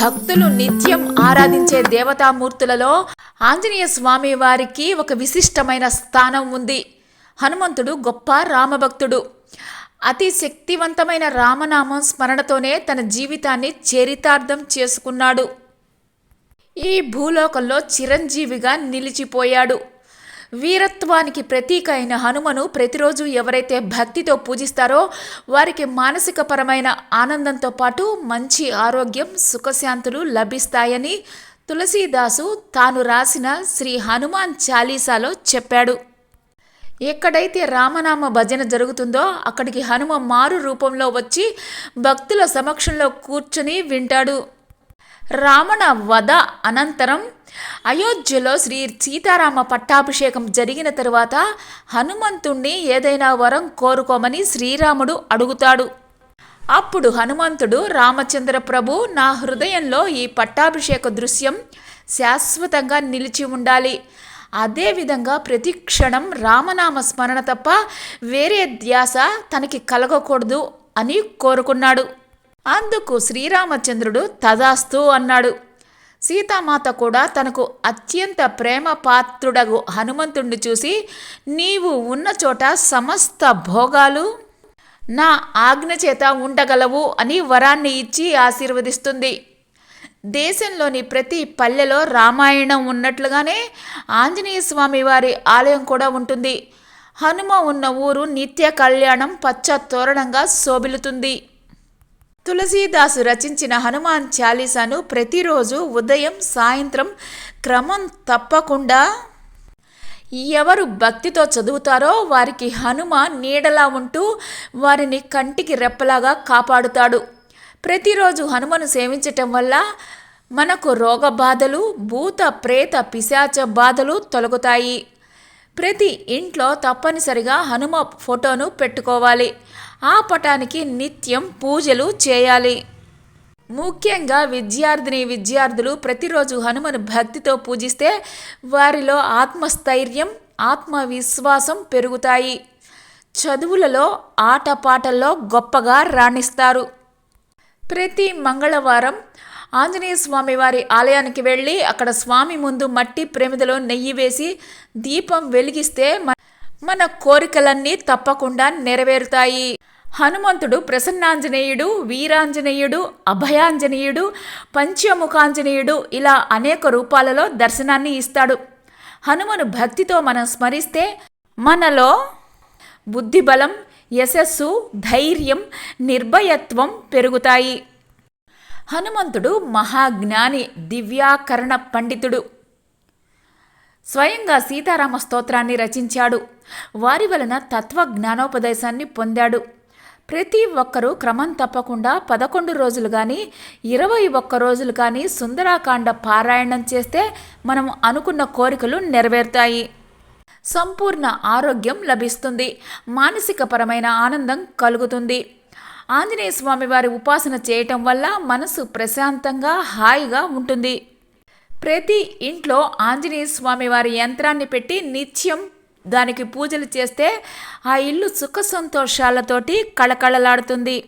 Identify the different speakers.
Speaker 1: భక్తులు నిత్యం ఆరాధించే దేవతామూర్తులలో ఆంజనేయ స్వామి వారికి ఒక విశిష్టమైన స్థానం ఉంది. హనుమంతుడు గొప్ప రామభక్తుడు. అతి శక్తివంతమైన రామనామం స్మరణతోనే తన జీవితాన్ని చరితార్థం చేసుకున్నాడు. ఈ భూలోకంలో చిరంజీవిగా నిలిచిపోయాడు. వీరత్వానికి ప్రతీక అయిన హనుమను ప్రతిరోజు ఎవరైతే భక్తితో పూజిస్తారో వారికి మానసికపరమైన ఆనందంతో పాటు మంచి ఆరోగ్యం సుఖశాంతులు లభిస్తాయని తులసీదాసు తాను రాసిన శ్రీ హనుమాన్ చాలీసాలో చెప్పాడు. ఎక్కడైతే రామనామ భజన జరుగుతుందో అక్కడికి హనుమ మారు రూపంలో వచ్చి భక్తుల సమక్షంలో కూర్చుని వింటాడు. రావణ వధ అనంతరం అయోధ్యలో శ్రీ సీతారామ పట్టాభిషేకం జరిగిన తరువాత హనుమంతుణ్ణి ఏదైనా వరం కోరుకోమని శ్రీరాముడు అడుగుతాడు. అప్పుడు హనుమంతుడు రామచంద్ర ప్రభు నా హృదయంలో ఈ పట్టాభిషేక దృశ్యం శాశ్వతంగా నిలిచి ఉండాలి. అదేవిధంగా ప్రతి క్షణం రామనామ స్మరణ తప్ప వేరే ధ్యాస తనకి కలగకూడదు అని కోరుకున్నాడు. అందుకు శ్రీరామచంద్రుడు తదాస్తు అన్నాడు. సీతామాత కూడా తనకు అత్యంత ప్రేమ పాత్రుడగు హనుమంతుణ్ణి చూసి నీవు ఉన్న చోట సమస్త భోగాలు నా ఆజ్ఞ చేత ఉండగలవు అని వరాన్ని ఇచ్చి ఆశీర్వదిస్తుంది. దేశంలోని ప్రతి పల్లెలో రామాయణం ఉన్నట్లుగానే ఆంజనేయ స్వామి వారి ఆలయం కూడా ఉంటుంది. హనుమ ఉన్న ఊరు నిత్య కళ్యాణం పచ్చ తోరణంగా శోభిలుతుంది. తులసీదాసు రచించిన హనుమాన్ చాలీసాను ప్రతిరోజు ఉదయం సాయంత్రం క్రమం తప్పకుండా ఎవరు భక్తితో చదువుతారో వారికి హనుమ నీడలా ఉంటూ వారిని కంటికి రెప్పలాగా కాపాడుతాడు. ప్రతిరోజు హనుమను సేవించటం వల్ల మనకు రోగ బాధలు భూత ప్రేత పిశాచ బాధలు తొలగుతాయి. ప్రతి ఇంట్లో తప్పనిసరిగా హనుమ ఫోటోను పెట్టుకోవాలి. పటానికి నిత్యం పూజలు చేయాలి. ముఖ్యంగా విద్యార్థిని విద్యార్థులు ప్రతిరోజు హనుమను భక్తితో పూజిస్తే వారిలో ఆత్మస్థైర్యం ఆత్మవిశ్వాసం పెరుగుతాయి. చదువులలో ఆటపాటల్లో గొప్పగా రాణిస్తారు. ప్రతి మంగళవారం ఆంజనేయ స్వామి వారి ఆలయానికి వెళ్ళి అక్కడ స్వామి ముందు మట్టి ప్రమిదలో నెయ్యి వేసి దీపం వెలిగిస్తే మన కోరికలన్నీ తప్పకుండా నెరవేరుతాయి. హనుమంతుడు ప్రసన్నాంజనేయుడు వీరాంజనేయుడు అభయాంజనేయుడు పంచముఖాంజనేయుడు ఇలా అనేక రూపాలలో దర్శనాన్ని ఇస్తాడు. హనుమను భక్తితో మనం స్మరిస్తే మనలో బుద్ధిబలం యశస్సు ధైర్యం నిర్భయత్వం పెరుగుతాయి. హనుమంతుడు మహాజ్ఞాని దివ్యాకరణ పండితుడు. స్వయంగా సీతారామ స్తోత్రాన్ని రచించాడు. వారి వలన తత్వ జ్ఞానోపదేశాన్ని పొందాడు. ప్రతి ఒక్కరూ క్రమం తప్పకుండా పదకొండు రోజులు కానీ ఇరవై ఒక్క రోజులు కానీ సుందరాకాండ పారాయణం చేస్తే మనం అనుకున్న కోరికలు నెరవేరుతాయి. సంపూర్ణ ఆరోగ్యం లభిస్తుంది. మానసికపరమైన ఆనందం కలుగుతుంది. ఆంజనేయ స్వామి వారి ఉపాసన చేయటం వల్ల మనసు ప్రశాంతంగా హాయిగా ఉంటుంది. ప్రతి ఇంట్లో ఆంజనేయ స్వామి వారి యంత్రాన్ని పెట్టి నిత్యం దానికి పూజలు చేస్తే ఆ ఇల్లు సుఖ సంతోషాలతోటి కళకళలాడుతుంది.